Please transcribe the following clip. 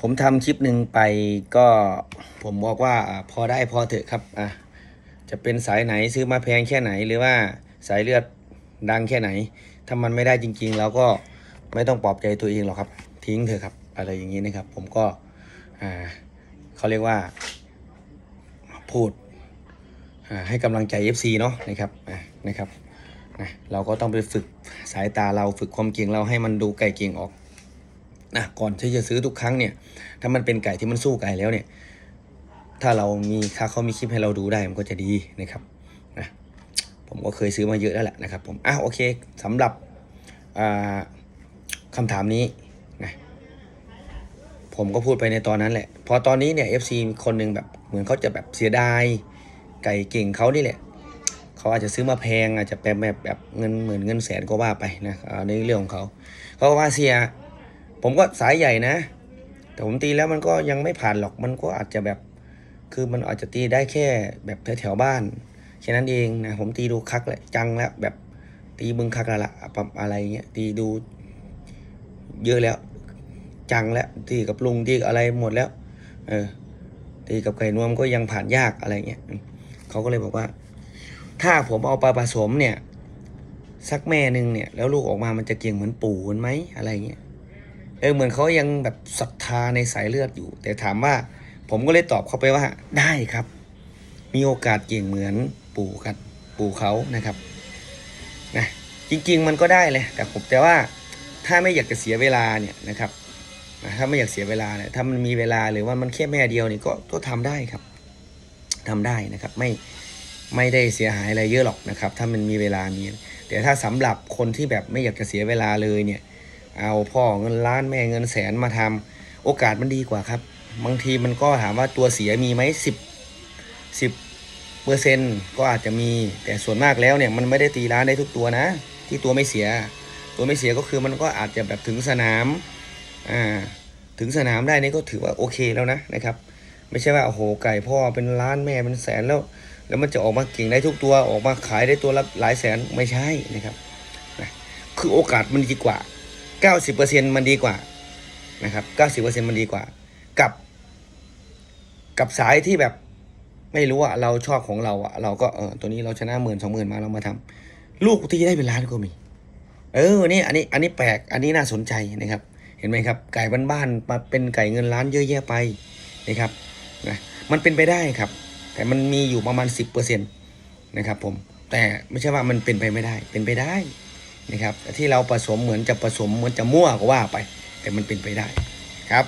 ผมทำคลิปหนึ่งไปก็ผมบอกว่าพอได้พอเถอะครับอะจะเป็นสายไหนซื้อมาแพงแค่ไหนหรือว่าสายเลือดดังแค่ไหน ถ้ามันไม่ได้จริงๆเราก็ไม่ต้องปลอบใจตัวเองหรอกครับ ทิ้งเถอะครับ อะไรอย่างนี้นะครับ ผมก็อ่าเขาเรียกว่า พูดอ่าให้กำลังใจ FC เนาะนะครับอะนะครับนะเราก็ต้องไปฝึกสายตาเราฝึกความเก่งเราให้มันดูไก่เก่งออก นะก่อนที่จะซื้อทุกครั้งเนี่ย ถ้ามันเป็นไก่ที่มันสู้ไก่แล้วเนี่ย ถ้าเรามีค่าเขามีคลิปให้เราดูได้มันก็จะดีนะครับนะผมก็เคยซื้อมาเยอะแล้วแหละนะครับ ผมอะโอเคสำหรับอ่าคำถามนี้นะผมก็พูดไปในตอนนั้นแหละ พอตอนนี้เนี่ย FC คนหนึ่งแบบเหมือนเขาจะแบบเสียดายไก่เก่งเขานี่แหละเขาอาจจะซื้อมาแพงอาจจะแบบแบบแบบเงินหมื่นเงินแสนก็ว่าไปนะอ่าในเรื่องของเขาเขาว่าเสีย ผมก็สายใหญ่นะ แต่ผมตีแล้วมันก็ยังไม่ผ่านหรอกมันก็อาจจะแบบ คือมันอาจจะตีได้แค่แบบแถวๆบ้านแค่นั้นเองนะผมตีดูคักแหละจังแล้วแบบตีบึงคักแล้วละอะไรเงี้ยตีดู เยอะแล้ว จังแล้วตีกับลุงตีกับอะไรหมดแล้ว เออ ตีกับไก่นวมก็ยังผ่านยากอะไรเงี้ยเขาก็เลยบอกว่า ถ้าผมเอาปลาผสมเนี่ยสักแม่หนึ่งเนี่ย แล้วลูกออกมามันจะเก่งเหมือนปู่มันไหมอะไรเงี้ย เออเหมือนเขายังแบบศรัทธาในสายเลือดอยู่ แต่ถามว่า ผมก็เลยตอบเขาไปว่า ได้ครับ มีโอกาสเก่งเหมือนปู่กันปู่เขานะครับนะจริง ๆ มันก็ได้เลยแต่ผมแต่ว่าถ้าไม่อยากจะเสียเวลาเนี่ยนะครับถ้าไม่อยากเสียเวลาเนี่ยถ้ามันมีเวลาหรือว่ามันแค่แม่เดียวนี่ก็ก็ทำได้ครับทำได้นะครับไม่ไม่ได้เสียหายอะไรเยอะหรอกนะครับ ถ้ามันมีเวลามีแต่ถ้าสำหรับคนที่แบบไม่อยากจะเสียเวลาเลยเนี่ย เอาพ่อเงินล้านแม่เงินแสนมาทำโอกาสมันดีกว่าครับ บางทีมันก็ถามว่าตัวเสียมีไหมสิบสิบเปอร์เซ็นก็อาจจะมีแต่ส่วนมากแล้วเนี่ยมันไม่ได้ตีร้านได้ทุกตัวนะ ที่ตัวไม่เสีย ตัวไม่เสียก็คือมันก็อาจจะแบบถึงสนามอ่าถึงสนามได้นี่ก็ถือว่าโอเคแล้วนะนะครับ ไม่ใช่ว่าโอ้โหไก่พ่อเป็นล้านแม่เป็นแสนแล้ว แล้วมันจะออกมาเก่งได้ทุกตัวออกมาขายได้ตัวละหลายแสนไม่ใช่นะครับนะคือโอกาสมันดีกว่า 90%มันดีกว่านะครับ 90%มันดีกว่า กับ กับสายที่แบบไม่รู้อะเราชอบของเราอะเราก็เออตัวนี้เราชนะหมื่นสองหมื่นมาเรามาทำลูกที่ได้เป็นล้านก็มี เออนี่อันนี้อันนี้แปลกอันนี้น่าสนใจนะครับ เห็นไหมครับ ไก่บ้านๆมาเป็นไก่เงินล้านเยอะแยะไปนะครับนะมันเป็นไปได้ครับ แต่มันมีอยู่ประมาณ 10%นะครับผมแต่ไม่ใช่ว่ามันเป็นไปไม่ได้เป็นไปได้ นะครับที่เราผสมเหมือนจะผสมเหมือนจะมั่วก็ว่าไป แต่มันเป็นไปได้ครับ